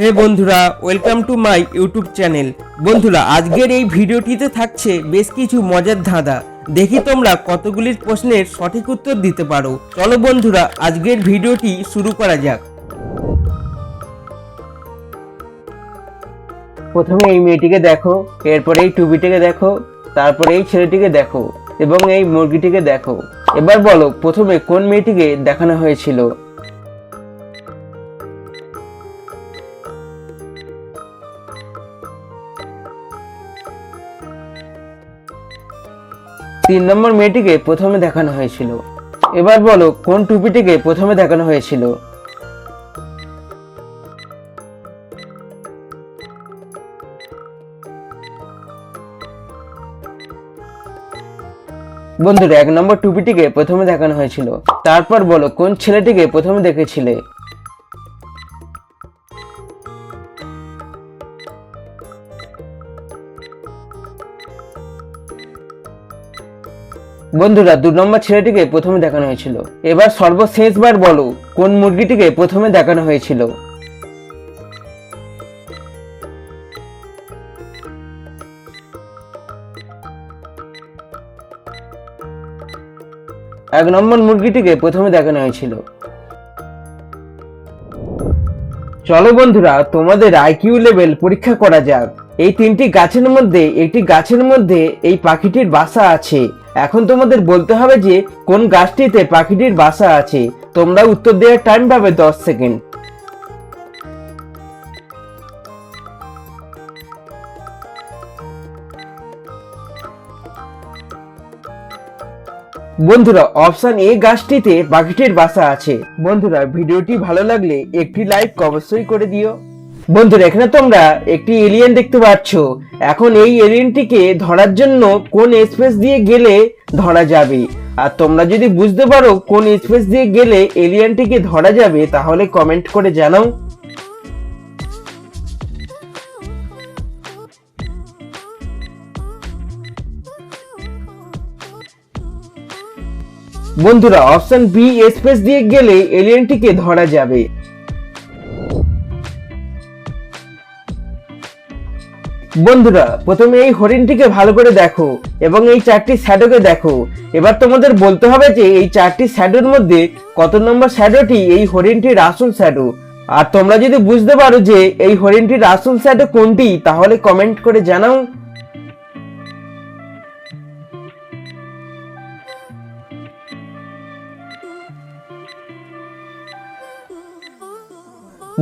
হে বন্ধুরা welcome to my YouTube channel বন্ধুরা, আজকের এই ভিডিওটিতে থাকছে বেশ কিছু মজার ধাঁধা। দেখি তোমরা কতগুলির প্রশ্নের সঠিক উত্তর দিতে পারো। চলো বন্ধুরা, আজকের ভিডিওটি শুরু করা যাক। প্রথমে এই মেয়েটিকে দেখো, এরপরে এই টুবিটিকে দেখো, তারপরে এই ছেলেটিকে দেখো, এবং এই মুরগিটিকে দেখো। এবার বলো, প্রথমে কোন মেয়েটিকে দেখানো হয়েছিল? তিন নম্বর মেয়েটিকে প্রথমে দেখানো হয়েছিল। এবার বলো, কোন টুপিটিকে প্রথমে দেখানো হয়েছিল? বন্ধুরা, এক নম্বর টুপিটিকে প্রথমে দেখানো হয়েছিল। তারপর বলো, কোন ছেলেটিকে প্রথমে দেখেছিলে? বন্ধুরা, দু নম্বর ছেলেটিকে প্রথমে দেখানো হয়েছিল। এবার সর্বশেষবার বলো, কোন মুরগিটিকে প্রথমে দেখানো হয়েছিল? এক নম্বর মুরগিটিকে প্রথমে দেখানো হয়েছিল। চলো বন্ধুরা, তোমাদের আইকিউ লেভেল পরীক্ষা করা যাক। এই তিনটি গাছের মধ্যে, একটি গাছের মধ্যে এই পাখিটির বাসা আছে। এখন তোমাদের বলতে হবে যে কোন গাছটিতে পাখিটির বাসা আছে। তোমরা উত্তর দেওয়ার টাইম পাবে দশ সেকেন্ড বন্ধুরা অপশন এ গাছটিতে পাখিটির বাসা আছে। বন্ধুরা, ভিডিওটি ভালো লাগলে একটি লাইক অবশ্যই করে দিও। বন্ধুরা এখানে তোমরা একটি এলিয়েন দেখতে পাচ্ছ। এখন এই এলিয়েনটিকে ধরার জন্য কোন স্পেস দিয়ে গেলে ধরা যাবে? আর তোমরা যদি বুঝতে পারো কোন স্পেস দিয়ে গেলে এলিয়েনটিকে ধরা যাবে, তাহলে কমেন্ট করে জানাও। বন্ধুরা অপশন বি স্পেস দিয়ে গেলে এলিয়েনটিকে ধরা যাবে। বন্ধুরা, প্রথমে এই হরিণটিকে ভালো করে দেখো এবং এই চারটি শ্যাডোকে দেখো। এবার তোমাদের বলতে হবে যে এই চারটি শ্যাডোর মধ্যে কত নম্বর শ্যাডোটি এই হরিণটির আসল শ্যাডো? আর তোমরা যদি বুঝতে পারো যে এই হরিণটির আসল শ্যাডো কোনটি, তাহলে কমেন্ট করে জানাও।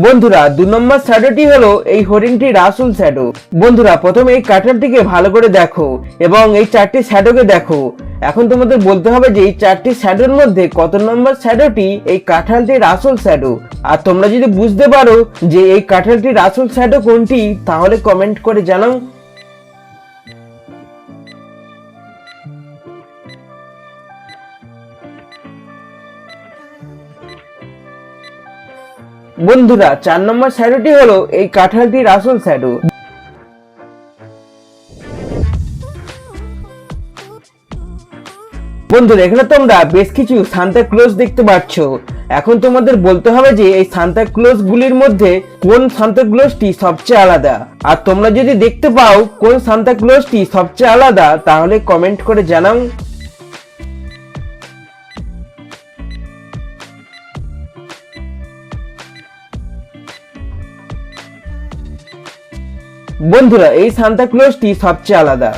বন্ধুরা, দু নম্বর শ্যাডোটি হলো এই হরিণটি রাসুল শ্যাডো বন্ধুরা, প্রথমে এই কাটারটিকে ভালো করে দেখো এবং এই চারটি শ্যাডোকে দেখো। এখন তোমাদের বলতে হবে যে এই চারটি শ্যাডোর মধ্যে কত নম্বর শ্যাডোটি এই কাঁঠালটির আসল শ্যাডো আর তোমরা যদি বুঝতে পারো যে এই কাঁঠালটির আসল শ্যাডো কোনটি, তাহলে কমেন্ট করে জানাও। বন্ধুরা, চার নম্বর শ্যাডোটি হলো এই কাঁঠালটির আসল শ্যাডো বন্ধুরা, এখানে তোমরা বেশ কিছু সান্তা ক্লোজ দেখতে পাচ্ছ। এখন তোমাদের বলতে হবে যে এই সান্তা ক্লোজ গুলির মধ্যে কোন সান্তা ক্লোজটি সবচেয়ে আলাদা। আর তোমরা যদি দেখতে পাও কোন সান্তা ক্লোজটি সবচেয়ে আলাদা, তাহলে কমেন্ট করে জানাও। বন্ধুরা, এই সান্তা ক্লজটি সবচেয়ে আলাদা।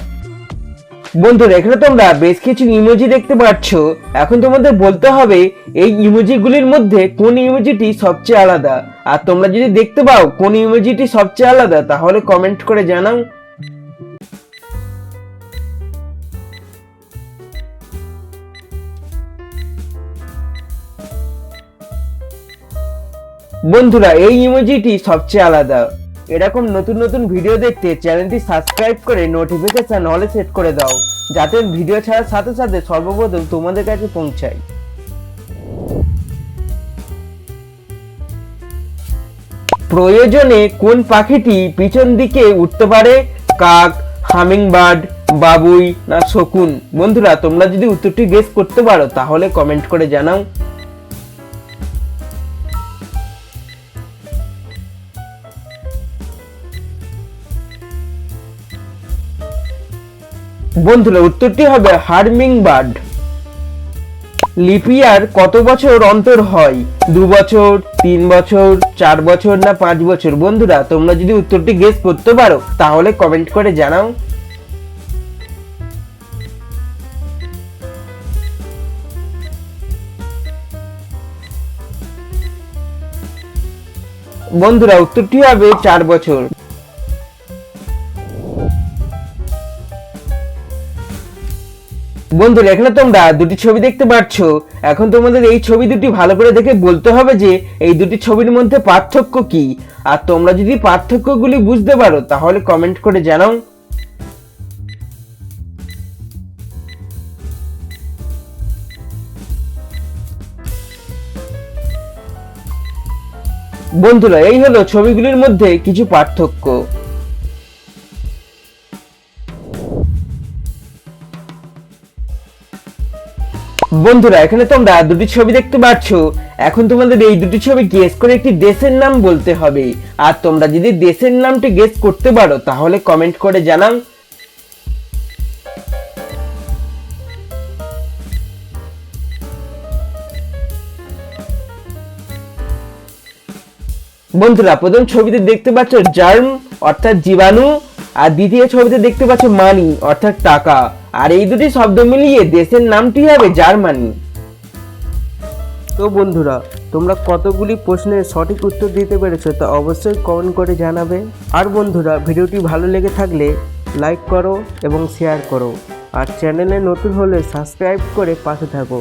বন্ধুরা, এখানে তোমরা বেশ কিছু ইমোজি দেখতে পাচ্ছ। এখন তোমাদের বলতে হবে, এই ইমোজিগুলির মধ্যে কোন ইমোজিটি সবচেয়ে আলাদা? আর তোমরা যদি দেখতে পাও কোন ইমোজিটি সবচেয়ে আলাদা, তাহলে কমেন্ট করে জানাও। বন্ধুরা, এই ইমোজিটি সবচেয়ে আলাদা। এরকম নতুন নতুন ভিডিও দেখতে চ্যানেলটি সাবস্ক্রাইব করে নোটিফিকেশন হলে সেট করে দাও, যাতে ভিডিও ছাড়ার সাথে সাথে সর্বপ্রথম তোমাদের কাছে পৌঁছায়। প্রয়োজনে কোন পাখিটি পিছন দিকে উঠতে পারে? কাক, হামিংবার্ড, বাবুই না শকুন? বন্ধুরা, তোমরা যদি উত্তরটি গেস করতে পারো, তাহলে কমেন্ট করে জানাও। বন্ধুরা, উত্তরটি হবে হার্মিং বার্ড লিপিয়ার কত বছর অন্তর হয়? দু বছর, তিন বছর, চার বছর না পাঁচ বছর? বন্ধুরা, তোমরা যদি উত্তরটি গেস করতে পারো, তাহলে কমেন্ট করে জানাও। বন্ধুরা, উত্তরটি হবে চার বছর। বন্ধুরা, এখানে তোমরা দুটি ছবি দেখতে পাচ্ছ এখন তোমাদের এই ছবি দুটি ভালো করে দেখে বলতে হবে যে, এই দুটি ছবির মধ্যে পার্থক্য কি? আর তোমরা যদি পার্থক্যগুলি বুঝতে পারো, তাহলে কমেন্ট করে জানাও। বন্ধুরা, এই হলো ছবিগুলির মধ্যে কিছু পার্থক্য। বন্ধুরা, এখানে তোমরা দুটি ছবি দেখতে পাচ্ছ এখন তোমাদের এই দুটি ছবি গেস করে একটি দেশের নাম বলতে হবে। আর তোমরা যদি দেশের নামটি গেস করতে পারো, তাহলে কমেন্ট করে জানাও। বন্ধুরা, প্রথম ছবিতে দেখতে পাচ্ছ জার্ম অর্থাৎ জীবাণু। আর দ্বিতীয় ছবিতে দেখতে পাচ্ছ মানি অর্থাৎ টাকা। আর এই দুটি শব্দ মিলিয়ে দেশের নামটি হবে জার্মানি। তো বন্ধুরা, তোমরা কতগুলি প্রশ্নের সঠিক উত্তর দিতে পেরেছ তা অবশ্যই কমেন্ট করে জানাবে। আর বন্ধুরা, ভিডিওটি ভালো লেগে থাকলে লাইক করো এবং শেয়ার করো। আর চ্যানেলে নতুন হলে সাবস্ক্রাইব করে পাশে থাকো।